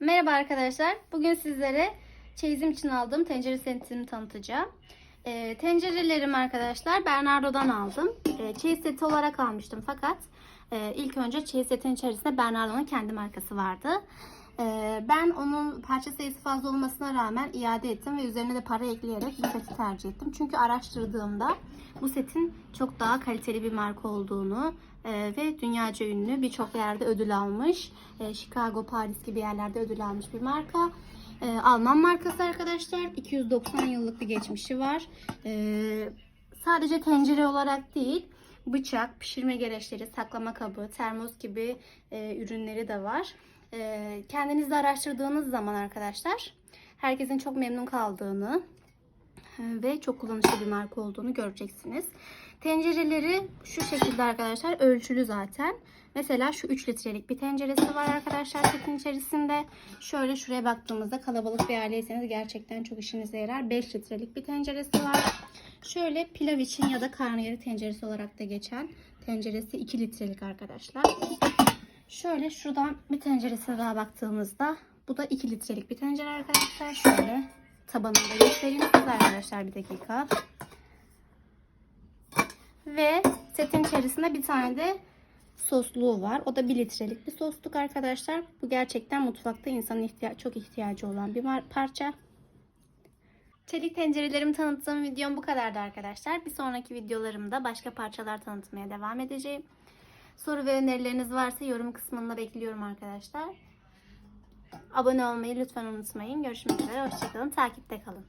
Merhaba arkadaşlar. Bugün sizlere çeyizim için aldığım tencere setimi tanıtacağım. Ee, tencerelerim arkadaşlar Bernardo'dan aldım. Ee, çeyiz seti olarak almıştım fakat e, ilk önce çeyiz setin içerisinde Bernardo'nun kendi markası vardı. Ee, ben onun parça sayısı fazla olmasına rağmen iade ettim ve üzerine de para ekleyerek bu seti tercih ettim. Çünkü araştırdığımda bu setin çok daha kaliteli bir marka olduğunu e, ve dünyaca ünlü birçok yerde ödül almış. E, Chicago, Paris gibi yerlerde ödül almış bir marka. E, Alman markası arkadaşlar. 290 yıllık bir geçmişi var. Sadece tencere olarak değil, bıçak, pişirme gereçleri, saklama kabı, termos gibi ürünleri de var. E, kendiniz de araştırdığınız zaman arkadaşlar herkesin çok memnun kaldığını ve çok kullanışlı bir marka olduğunu göreceksiniz. Tencereleri şu şekilde arkadaşlar ölçülü zaten. Mesela şu 3 litrelik bir tenceresi var arkadaşlar setin içerisinde. Şöyle şuraya baktığımızda kalabalık bir aileyseniz gerçekten çok işinize yarar. 5 litrelik bir tenceresi var. Şöyle pilav için ya da karnıyarık tenceresi olarak da geçen tenceresi 2 litrelik arkadaşlar. Şöyle şuradan bir tenceresine daha baktığımızda bu da 2 litrelik bir tencere arkadaşlar. Şöyle tabanını da göstereyim size arkadaşlar bir dakika. Ve setin içerisinde bir tane de sosluğu var. O da 1 litrelik bir sosluk arkadaşlar. Bu gerçekten mutfakta insanın ihtiya çok ihtiyacı olan bir parça. Çelik tencerelerimi tanıttığım videom bu kadardı arkadaşlar. Bir sonraki videolarımda başka parçalar tanıtmaya devam edeceğim. Soru ve önerileriniz varsa yorum kısmında bekliyorum arkadaşlar. Abone olmayı lütfen unutmayın. Görüşmek üzere. Hoşçakalın. Takipte kalın.